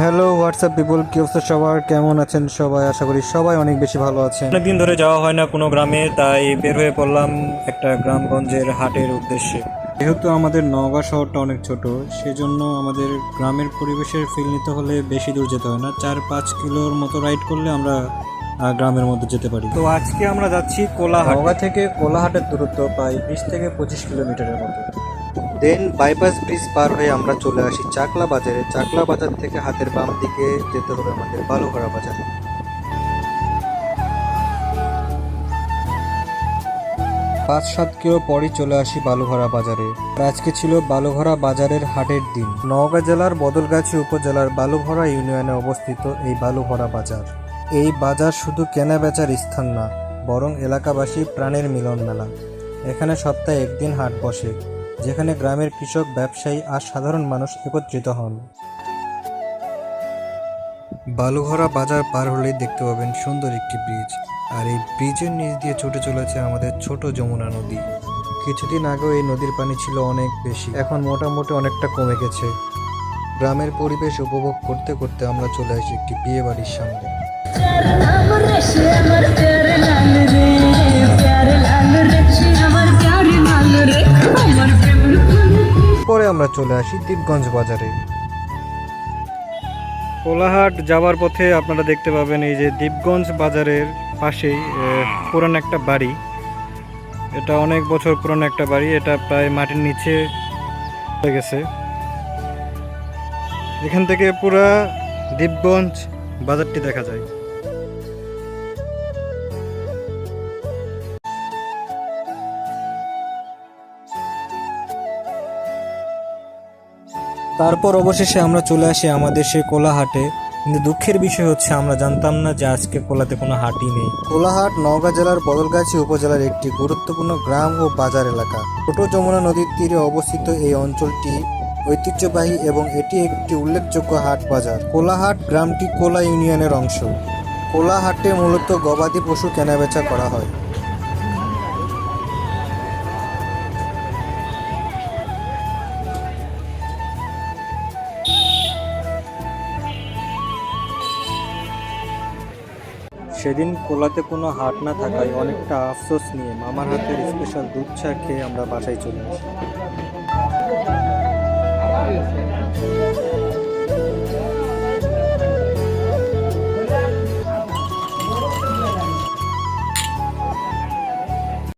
Hello WhatsApp people কি অবস্থা সবার? কেমন আছেন সবাই? আশা করি সবাই অনেক বেশি ভালো আছেন। অনেকদিন ধরে যাওয়া হয় না কোনো গ্রামে তাই বের হয়ে পড়লাম একটা গ্রামগঞ্জের হাটের উদ্দেশ্যে। যেহেতু আমাদের নওগাঁ শহরটা অনেক ছোট সেজন্য আমাদের গ্রামের পরিবেশের ফিল নিতে হলে বেশি দূর যেতে হয় না। চার পাঁচ কিলোর মতো রাইড করলে আমরা গ্রামের মধ্যে যেতে পারি। তো আজকে আমরা যাচ্ছি কোলাহাট। নওগাঁ থেকে কোলাহাটের দূরত্ব প্রায় বিশ থেকে পঁচিশ কিলোমিটারের মতো। দেন বাইপাস ব্রিজ পার হয়ে আমরা চলে আসি চাকলা বাজারে। চাকলা বাজার থেকে হাতের বাম দিকে যেতে হবে আমাদের বালুঘরা বাজার। পাঁচ সাত কিলো পরই চলে আসি বালুঘরা বাজারে। আজকে ছিল বালুঘরা বাজারের হাটের দিন। নওগাঁ জেলার বদলগাছি উপজেলার বালুঘরা ইউনিয়নে অবস্থিত এই বালুঘরা বাজার। এই বাজার শুধু কেনা বেচার স্থান না, বরং এলাকাবাসী প্রাণের মিলন মেলা এখানে সপ্তাহে একদিন হাট বসে। যেখানে গ্রামের কৃষক, ব্যবসায়ী আর সাধারণ মানুষ একত্রিত হন। বালুঘরা বাজার পার হলেই দেখতে পাবেন সুন্দর একটি ব্রিজ। আর এই ব্রিজের নিচ দিয়ে ছুটে চলেছে আমাদের ছোট যমুনা নদী। কিছুদিন আগেও এই নদীর পানি ছিল অনেক বেশি। এখন মোটামুটি অনেকটা কমে গেছে। গ্রামের পরিবেশ উপভোগ করতে করতে আমরা চলে আসি একটি বিয়ে বাড়ির সামনে পরে আমরা চলে আসি দ্বীপগঞ্জ বাজারে। কোলাহাট যাওয়ার পথে আপনারা দেখতে পাবেন এই যে দ্বীপগঞ্জ বাজারের পাশেই পুরান একটা বাড়ি। এটা অনেক বছর পুরানো একটা বাড়ি, এটা প্রায় মাটির নিচে হয়ে গেছে। এখান থেকে পুরা দ্বীপগঞ্জ বাজারটি দেখা যায়। তারপর অবশেষে আমরা চলে আসি আমাদের সেই কোলাহাটে। কিন্তু দুঃখের বিষয় হচ্ছে, আমরা জানতাম না যে আজকে কোলাতে কোনো হাটই নেই। কোলাহাট, নওগাঁ জেলার বদলগাছি উপজেলার একটি গুরুত্বপূর্ণ গ্রাম ও বাজার এলাকা। ছোট যমুনা নদীর তীরে অবস্থিত এই অঞ্চলটি ঐতিহ্যবাহী এবং এটি একটি উল্লেখযোগ্য হাট বাজার। কোলাহাট গ্রামটি কোলা ইউনিয়নের অংশ। কোলাহাটে মূলত গবাদি পশু কেনাবেচা করা হয়। সেদিন কোলাতে কোনো হাট না থাকায় অনেকটা আফসোস নিয়ে মামার হাতের স্পেশাল দুধ চা খেয়ে আমরা বাসায় চলে আসি।